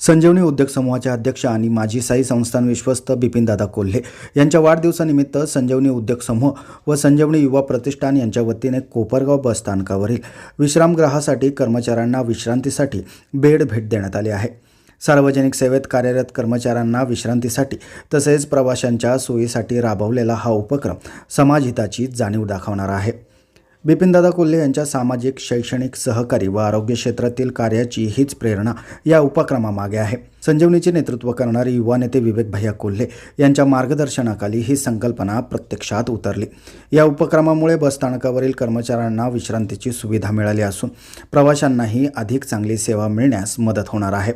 संजीवनी उद्योग समूहाचे अध्यक्ष आणि माजी साई संस्थान विश्वस्त बिपिनदादा कोल्हे यांच्या वाढदिवसानिमित्त संजीवनी उद्योग समूह व संजीवनी युवा प्रतिष्ठान यांच्या वतीने कोपरगाव बस स्थानकावरील विश्रामगृहासाठी कर्मचाऱ्यांना विश्रांतीसाठी बेड भेट देण्यात आली आहे. सार्वजनिक सेवेत कार्यरत कर्मचाऱ्यांना विश्रांतीसाठी तसेच प्रवाशांच्या सोयीसाठी राबवलेला हा उपक्रम समाजहिताची जाणीव दाखवणारा आहे. बिपिनदादा कोल्हे यांच्या सामाजिक शैक्षणिक सहकारी व आरोग्य क्षेत्रातील कार्याची हीच प्रेरणा या उपक्रमामागे आहे. संजीवनीचे नेतृत्व करणारे युवा नेते विवेक भैया कोल्हे यांच्या मार्गदर्शनाखाली ही संकल्पना प्रत्यक्षात उतरली. या उपक्रमामुळे बसस्थानकावरील कर्मचाऱ्यांना विश्रांतीची सुविधा मिळाली असून प्रवाशांनाही अधिक चांगली सेवा मिळण्यास मदत होणार आहे.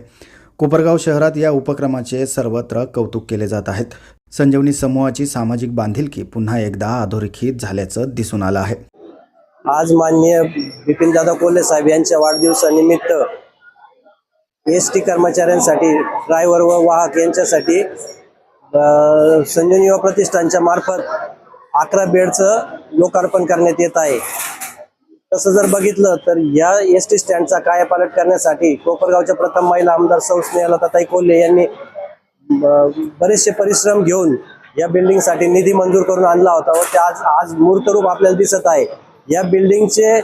कोपरगाव शहरात या उपक्रमाचे सर्वत्र कौतुक केले जात आहेत. संजीवनी समूहाची सामाजिक बांधिलकी पुन्हा एकदा अधोरेखित झाल्याचं दिसून आलं आहे. आज माननीय बिपिनदादा कोल्हे साहेब यांच्या वाढदिवसानिमित्त एस टी कर्मचाऱ्यांसाठी ड्रायव्हर व वाहक यांच्यासाठी अ, संजीवनी युवा प्रतिष्ठानच्या मार्फत अकरा बेडचं लोकार्पण करण्यात येत आहे. तसं जर बघितलं तर या एस टी स्टँडचा कायापालट करण्यासाठी कोपरगावच्या प्रथम महिला आमदार सौ स्नेहलताताई कोल्हे यांनी बरेचसे परिश्रम घेऊन या बिल्डिंगसाठी निधी मंजूर करून आणला होता व ते आज आज मूर्तरूप आपल्याला दिसत आहे. या बिल्डिंगचे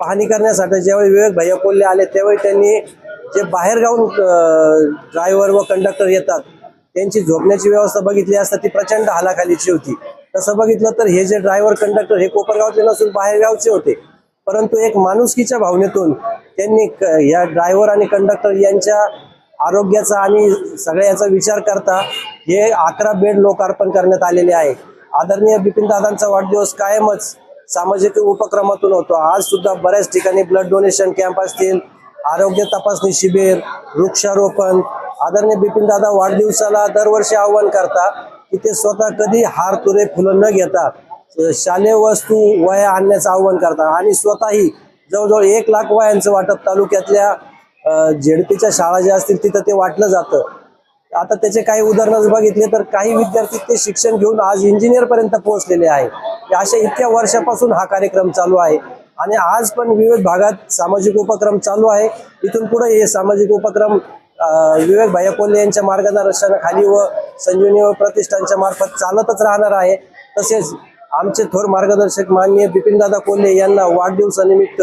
पाहणी करण्यासाठी ज्यावेळी विवेक भैया कोल्हे आले त्यावेळी त्यांनी जे बाहेर गावून ड्रायव्हर व कंडक्टर येतात त्यांची झोपण्याची व्यवस्था बघितली असता ती प्रचंड हालाखालीची होती. तसं बघितलं तर हे जे ड्रायव्हर कंडक्टर हे कोपरगावचे नसून बाहेरगावचे होते. परंतु एक माणुसकीच्या भावनेतून त्यांनी या ड्रायव्हर आणि कंडक्टर यांच्या आरोग्याचा आणि सगळ्याचा विचार करता हे अकरा बेड लोकार्पण करण्यात आलेले आहे. आदरणीय बिपिन दादांचा वाढदिवस कायमच सामाजिक उपक्रमातून होतो. आज सुद्धा बऱ्याच ठिकाणी ब्लड डोनेशन कॅम्प असतील आरोग्य तपासणी शिबिर वृक्षारोपण. आदरणीय बिपिन दादा वाढदिवसाला दरवर्षी आव्हान करता की ते स्वतः कधी हार तुरे फुलं न घेता शालेय वस्तू वया आणण्याचं आव्हान करतात आणि स्वतःही जवळजवळ एक लाख वयांचं वाटप तालुक्यातल्या झेडपीच्या शाळा ज्या असतील तिथं ते वाटलं जातं. आता त्याचे काही उदाहरणच बघितले तर काही विद्यार्थी ते शिक्षण घेऊन आज इंजिनियर पर्यंत पोहोचलेले आहे अशा इतक्या वर्षापासून हा कार्यक्रम चालू आहे. आणि आज पण विविध भागात सामाजिक उपक्रम चालू आहे. इथून पुढे हे सामाजिक उपक्रम विवेक भैया कोल्हे यांच्या मार्गदर्शनाखाली व संजीवनी व प्रतिष्ठानच्या मार्फत चालतच राहणार आहे. तसेच आमचे थोर मार्गदर्शक माननीय बिपिनदादा कोल्हे यांना वाढदिवसानिमित्त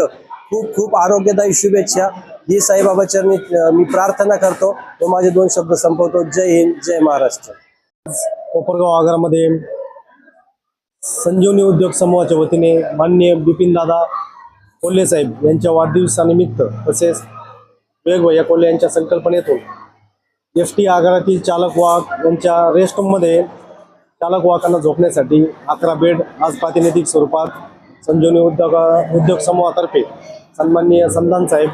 खूप खूप आरोग्यदायी शुभेच्छा. ही साईबाबा चरणी मी प्रार्थना करतो. व माझे दोन शब्द संपवतो. जय हिंद जय महाराष्ट्र. कोपरगाव आगारामध्ये संजीवनी उद्योग समूहाच्या वतीने माननीय बिपिनदादा कोल्हे साहेब यांच्या वाढदिवसानिमित्त तसेच वेगवेगळ्या कोल्हे यांच्या संकल्पनेतून एस टी आगारातील चालक वाहक यांच्या रेस्टरूममध्ये चालक वाहकांना झोपण्यासाठी अकरा बेड आज प्रातिनिधिक स्वरूपात संजीवनी उद्योग उद्योग समूहातर्फे सन्माननीय संधान साहेब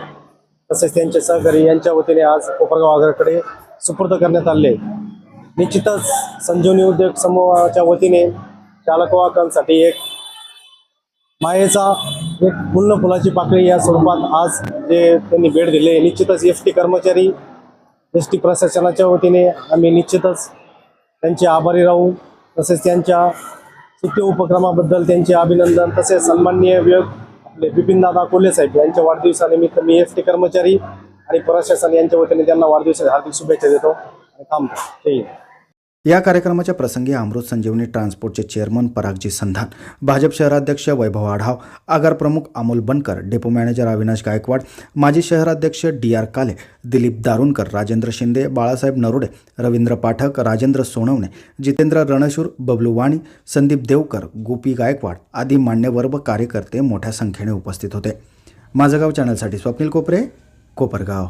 तसेच त्यांचे सहकारी यांच्या वतीने आज कोपरगाव आगाराकडे सुपूर्द करण्यात आले. निश्चितच संजीवनी उद्योग समूहाच्या वतीने चालकवाहकांसाठी एक मायेचा एक पूर्ण फुलाची पाकळी या स्वरूपात आज जे त्यांनी भेट दिले निश्चितच एस टी कर्मचारी एस टी प्रशासनाच्या वतीने आम्ही निश्चितच त्यांचे आभारी राहू. तसेच त्यांच्या सुट्टी उपक्रमाबद्दल त्यांचे अभिनंदन तसेच सन्माननीय व्यक्त आपले बिपिनदादा कोल्हे साहेब यांच्या वाढदिवसानिमित्त मी एस टी कर्मचारी आणि प्रशासन यांच्या वतीने त्यांना वाढदिवसाच्या हार्दिक शुभेच्छा देतो. आणि थांबतो ठीक आहे या कार्यक्रमाच्या प्रसंगी अमृत संजीवनी ट्रान्सपोर्टचे चेअरमन परागजी संधान भाजप शहराध्यक्ष वैभव आढाव आगार प्रमुख अमोल बनकर डेपो मॅनेजर अविनाश गायकवाड माजी शहराध्यक्ष डी आर काले दिलीप दारुणकर राजेंद्र शिंदे बाळासाहेब नरोडे रवींद्र पाठक राजेंद्र सोनवणे जितेंद्र रणशूर बबलू वाणी संदीप देवकर गोपी गायकवाड आदी मान्यवर व कार्यकर्ते मोठ्या संख्येने उपस्थित होते. माझं गाव चॅनलसाठी स्वप्नील कोपरे कोपरगाव.